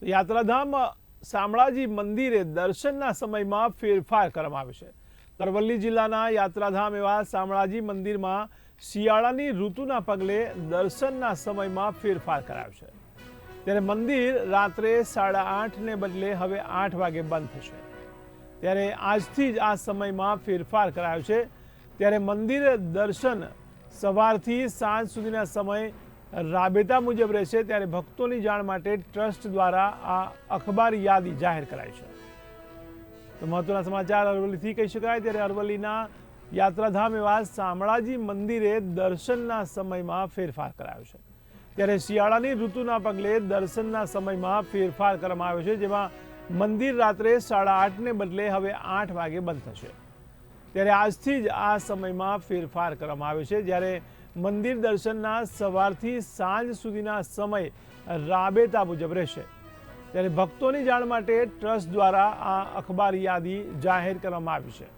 તો યાત્રાધામ શામળાજી મંદિરે દર્શનના સમયમાં ફેરફાર કરવામાં આવ્યો છે. અરવલ્લી જિલ્લાના યાત્રાધામ એવા શામળાજી મંદિરમાં શિયાળાની ઋતુના પગલે દર્શનના સમયમાં ફેરફાર કરાયો છે. ત્યારે મંદિર રાત્રે સાડા આઠને બદલે હવે આઠ વાગે બંધ થશે. ત્યારે આજથી જ આ સમયમાં ફેરફાર કરાયો છે. ત્યારે મંદિર દર્શન સવારથી સાંજ સુધીના સમય રાબેતા મુજબ રહેશે ત્યારે ભક્તોની જાણ માટે ટ્રસ્ટ દ્વારા આ અખબાર યાદી જાહેર કરાઈ છે. તો મહત્વના સમાચાર અરવલ્લીથી કહી શકાય ત્યારે અરવલ્લીના યાત્રાધામ એવા શામળાજી મંદિરે દર્શનના સમયમાં ફેરફાર કરાયો છે. ત્યારે શિયાળાની ઋતુના પગલે દર્શનના સમયમાં ફેરફાર કરવામાં આવ્યો છે, જેમાં મંદિર રાત્રે સાડા આઠને બદલે હવે આઠ વાગે બંધ થશે. ત્યારે આજથી જ આ સમયમાં ફેરફાર કરવામાં આવ્યો છે. જ્યારે મંદિર દર્શનના સવારથી સાંજ સુધીના સમય રાબેતા મુજબ રહેશે. ત્યારે ભક્તોની જાણ માટે ટ્રસ્ટ દ્વારા આ અખબાર યાદી જાહેર કરવામાં આવી છે.